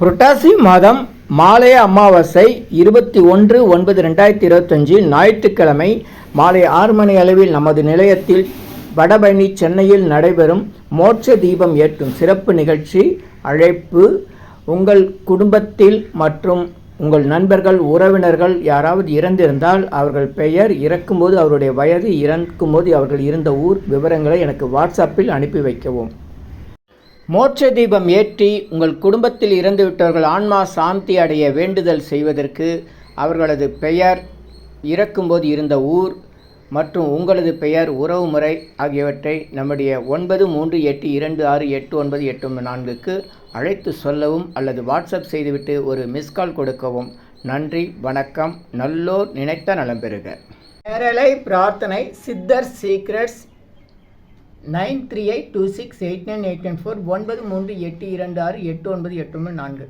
புரட்டாசி மாதம் மாலை அமாவாசை இருபத்தி ஒன்று ஒன்பது ரெண்டாயிரத்தி இருபத்தஞ்சு ஞாயிற்றுக்கிழமை மாலை ஆறு மணி அளவில் நமது நிலையத்தில் வடபழனி சென்னையில் நடைபெறும் மோட்ச தீபம் ஏற்றும் சிறப்பு நிகழ்ச்சி அழைப்பு. உங்கள் குடும்பத்தில் மற்றும் உங்கள் நண்பர்கள் உறவினர்கள் யாராவது இறந்திருந்தால் அவர்கள் பெயர் இறக்கும்போது அவருடைய வயது இறக்கும்போது அவர்கள் இருந்த ஊர் விவரங்களை எனக்கு வாட்ஸ்அப்பில் அனுப்பி வைக்கவும். மோட்ச தீபம் ஏற்றி உங்கள் குடும்பத்தில் இறந்துவிட்டவர்கள் ஆன்மா சாந்தி அடைய வேண்டுதல் செய்வதற்கு அவர்களது பெயர் இறக்கும்போது இருந்த ஊர் மற்றும் உங்களது பெயர் உறவுமுறை ஆகியவற்றை நம்முடைய ஒன்பது மூன்று எட்டு இரண்டு ஆறு எட்டு ஒன்பது எட்டு நான்குக்கு அழைத்து சொல்லவும் அல்லது வாட்ஸ்அப் செய்துவிட்டு ஒரு மிஸ்கால் கொடுக்கவும். நன்றி வணக்கம். நல்லோர் நினைத்த நலம் பெறுக. நேரலை பிரார்த்தனை சித்தர் secrets nine three eight two six eight nine eight nine four ஒன்பது மூன்று எட்டு இரண்டு ஆறு எட்டு ஒன்பது எட்டு ஒன்று நான்கு.